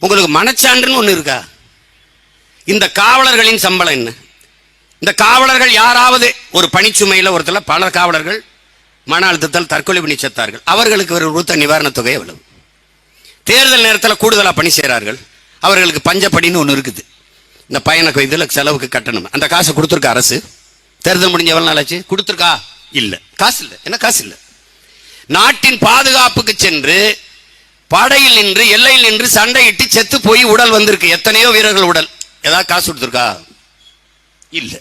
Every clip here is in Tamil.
உங்களுக்கு மனச்சான்றுன்னு ஒன்று இருக்கா? இந்த காவலர்களின் சம்பளம் என்ன? இந்த காவலர்கள் யாராவது ஒரு பணிச்சுமையில் ஒருத்தர் பல காவலர்கள் மன அழுத்தத்தால் தற்கொலை பண்ணி செத்தார்கள். அவர்களுக்கு ஒரு கொடுத்த நிவாரணத் தொகை எவ்வளவு? தேர்தல் நேரத்தில் கூடுதலாக பணி செய்கிறார்கள் அவர்களுக்கு பஞ்சப்படின்னு ஒன்று இருக்குது. இந்த பயணக்கு இதில் செலவுக்கு கட்டணம். அந்த காசை கொடுத்துருக்கா அரசு? தேர்தல் முடிஞ்ச எவ்வளோ நாள் ஆச்சு? கொடுத்துருக்கா? இல்லை. காசு இல்லை. என்ன காசு இல்லை? நாட்டின் பாதுகாப்புக்கு சென்று படையில் நின்று எல்லையில் நின்று சண்டையிட்டு செத்து போய் உடல் வந்திருக்கு. எத்தனையோ வீரர்கள் உடல். ஏதாவது காசு கொடுத்துருக்கா? இல்லை.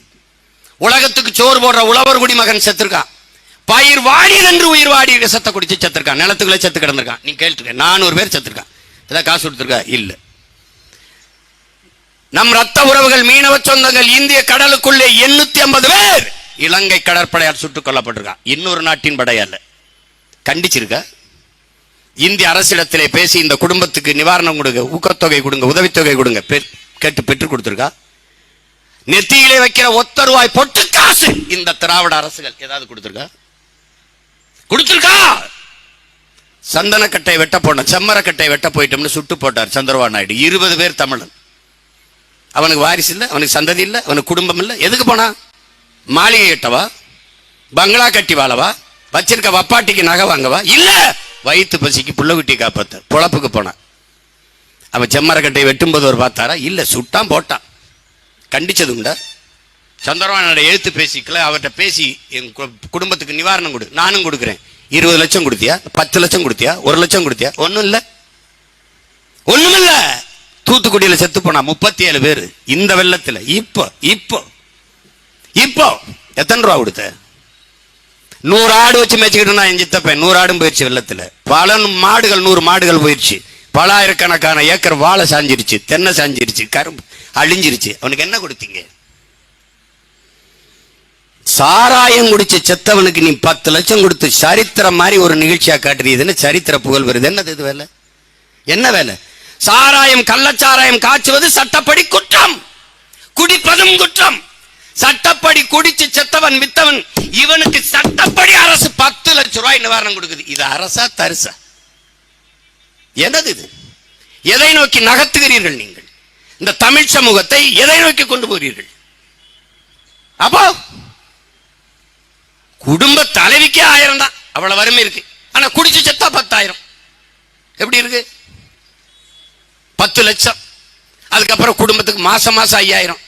உலகத்துக்கு சோறு போடுற உழவர் குடிமகன் செத்துருக்கான் பயிர் வாடி என்று உயிர் வாடி சத்த குடிச்சு செத்துருக்கான் நிலத்துக்குள்ள செத்து கிடந்திருக்கான் நீ கேட்டுருக்க. நானூறு பேர் செத்துருக்கான் ஏதாவது காசு கொடுத்துருக்கா? இல்லை. நம் ரத்த உறவுகள் மீனவ சொந்தங்கள் இந்திய கடலுக்குள்ளே எண்ணூத்தி ஐம்பது பேர் இலங்கை கடற்படையால் சுட்டுக் கொல்லப்பட்டிருக்கான் இன்னொரு நாட்டின் படையால கண்டிச்சிருக்கா? இந்திய அரசிடத்திலே பேசி இந்த குடும்பத்துக்கு நிவாரணம் கொடுங்க ஊக்கத்தொகை கொடுங்க உதவித்தொகை கொடுங்க. கேட்டு பெற்றுக் கொடுத்துருக்கா? நெத்தியிலே வைக்கிற ஒத்த ரூபாய் பொட்டு காசு! இந்த திராவிட அரசுகள் ஏதாவது கொடுத்துருக்கா? கொடுத்துருக்கா! சந்தனக்கட்டை வெட்ட போன செம்மரக்கட்டை வெட்ட போயிட்டோம்னு சுட்டு போட்டார் சந்திரபாபு நாயுடு. இருபது பேர் தமிழன். அவனுக்கு வாரிசு இல்லை அவனுக்கு சந்ததி இல்லை அவனுக்கு குடும்பம் இல்லை. எதுக்கு போனா? மாளிகை கட்டவா? பங்களா கட்டி வாழவா? வச்சிருக்க வப்பாட்டிக்கு நகை வாங்கவா? இல்லை! வயிற்று பசிக்கு புள்ள குட்டி காப்பாத்த பொழப்புக்கு போனான். அவன் செம்மரக்கட்டை வெட்டும்போது ஒரு பார்த்தாரா? இல்ல சுட்டான் போட்டான். கண்டிச்சது உண்டா? சந்திரபானோட எழுத்து பேசிக்கல அவர்கிட்ட பேசி என் கு- குடும்பத்துக்கு நிவாரணம் கொடு. நானும் கொடுக்குறேன். இருபது லட்சம் கொடுத்தியா? பத்து லட்சம் கொடுத்தியா? ஒரு லட்சம் கொடுத்தியா? ஒன்றும் இல்ல. ஒண்ணும் இல்ல. தூத்துக்குடியில செத்து போனா முப்பத்தி ஏழு பேர். இந்த வெள்ளத்துல. இப்போ இப்போ. இப்போ. எத்தனை ரூபா கொடுத்த? நூறு ஆடு வச்சு மேய்ச்சிக்கிட்டு நான் என் சித்தப்பேன் நூறு ஆடும் போயிடுச்சு வெள்ளத்தில். பல மாடுகள் நூறு மாடுகள் போயிடுச்சு பல ஆயிரக்கணக்கான ஏக்கர் வாழை சாஞ்சிருச்சு தென்னை சாஞ்சிருச்சு கரும்பு அழிஞ்சிருச்சு. அவனுக்கு என்ன கொடுத்தீங்க? சாராயம் குடிச்ச செத்தவனுக்கு நீ பத்து லட்சம் கொடுத்து சரித்திரம் மாதிரி ஒரு நிகழ்ச்சியா காட்டுறீதுன்னு சரித்திர புகழ் வருது என்னது இது வேலை? என்ன வேலை? சாராயம் கள்ளச்சாராயம் காய்ச்சுவது சட்டப்படி குற்றம். குடிப்பதும் குற்றம். சட்ட சட்டப்படி குடிச்சு செத்தவன் வித்தவன் இவனுக்கு சட்டப்படி அரசு பத்து லட்சம் ரூபாய் நிவாரணம் கொடுக்குது. இது அரசா தரிசா? எதது இது? எதை நோக்கி நகர்த்துகிறீர்கள் நீங்கள்? இந்த தமிழ் சமூகத்தை எதை நோக்கி கொண்டு போகிறீர்கள்? அப்போ குடும்ப தலைவிக்கே ஆயிரம் தான். அவ்வளவு வறுமை இருக்கு. ஆனா குடிச்சு செத்தா பத்தாயிரம். எப்படி இருக்கு? பத்து லட்சம். அதுக்கப்புறம் குடும்பத்துக்கு மாசம் மாசம் ஐயாயிரம்.